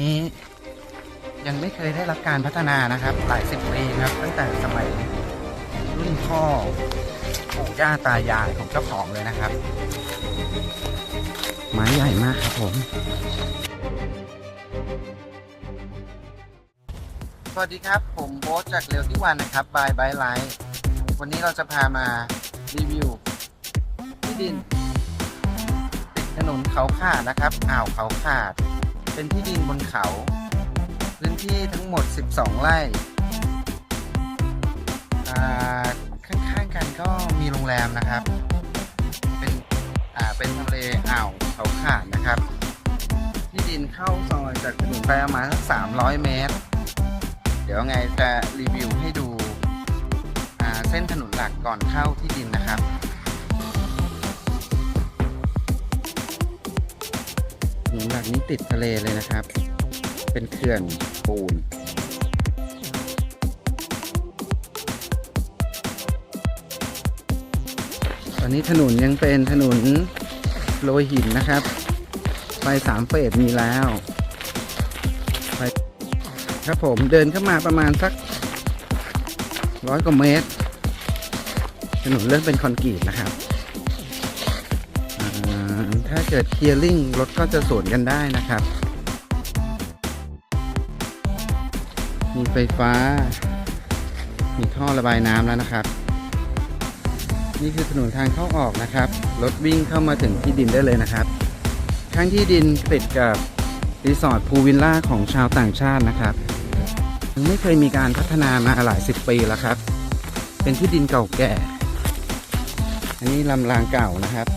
นี้ยังไม่เคยได้รับการพัฒนานะครับ หลายสิบปีครับ ตั้งแต่สมัยรุ่นพ่อปู่ย่าตายายของเจ้าของเลยนะครับ ไม้ใหญ่มากครับผม สวัสดีครับ ผมโบ๊ทจากเร็วที่วันนะครับบายบายไลท์วันนี้เราจะพามารีวิวที่ดินติดถนนเขาขาดนะครับ อ่าวเขาขาด เป็นที่ดินบนเขา พื้นที่ทั้งหมด 12 ไร่ข้างๆกันก็มีโรงแรมนะครับ เป็นเป็นทะเลอ่าวเขาขาดนะครับ ที่ดินเข้าซอยจากถนนไปประมาณสัก300 เมตร เดี๋ยวไงจะรีวิวให้ดูเส้นถนนหลักก่อนเข้าที่ดินนะครับ นนหลักนี้ติดทะเลเลยนะครับ เป็นเขื่อนปูนตอนนี้ถนนยังเป็นถนนโรยหินนะครับ ไฟสามเฟสมีแล้วไฟครับผมเดินเข้ามาประมาณสักร้อยกว่าเมตร ถนนเริ่มเป็นคอนกรีตนะครับ เกิดเคลียร์ลิงรถก็จะสวนกันได้นะครับ มีไฟฟ้า มีท่อระบายน้ำแล้วนะครับ นี่คือถนนทางเข้าออกนะครับ รถวิ่งเข้ามาถึงที่ดินได้เลยนะครับ ข้างที่ดินติดกับรีสอร์ทพูวิลล่าของชาวต่างชาตินะครับยังไม่เคยมีการพัฒนามาหลายสิบปีแล้วครับ เป็นที่ดินเก่าแก่ อันนี้ลำรางเก่านะครับ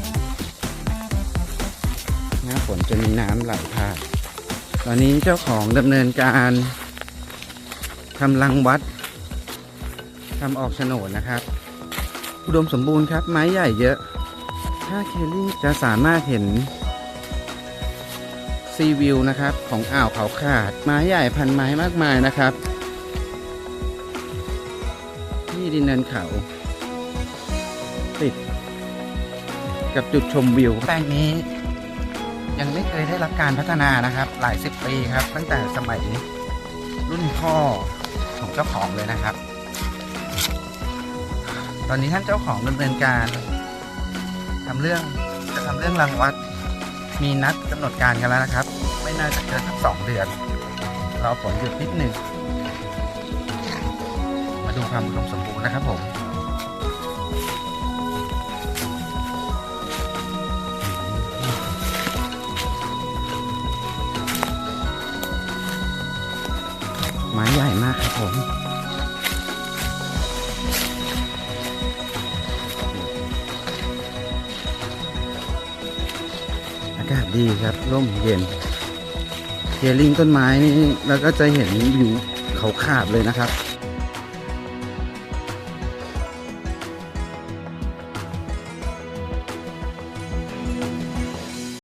หน้าฝนจะมีน้ำไหลผ่าน ตอนนี้เจ้าของดำเนินการทำรังวัดทำออกโฉนดนะครับ อุดมสมบูรณ์ครับ ไม้ใหญ่เยอะ ถ้าเคลลี่จะสามารถเห็นซีวิวนะครับ ของอ่าวเขาขาด ไม้ใหญ่พันไม้มากมายนะครับ ที่ดินเนินเขา ติด กับจุดชมวิวแปลงนี้ ยังไม่เคยได้รับการพัฒนานะครับ หลายสิบปีครับ ตั้งแต่สมัยรุ่นพ่อของเจ้าของเลยนะครับ ตอนนี้ท่านเจ้าของดำเนินการทำเรื่องจะทำเรื่องรังวัด มีนัดกำหนดการกันแล้วนะครับ ไม่น่าจะเกินสักสองเดือนรอฝนหยุดนิดหนึ่งมาดูความอุดมสมบูรณ์นะครับผม ไม้ใหญ่มากครับผมอากาศดีครับร่มเย็นเทลิงต้นไม้นี่แล้วก็จะเห็นวิวเขาขาดเลยนะครับ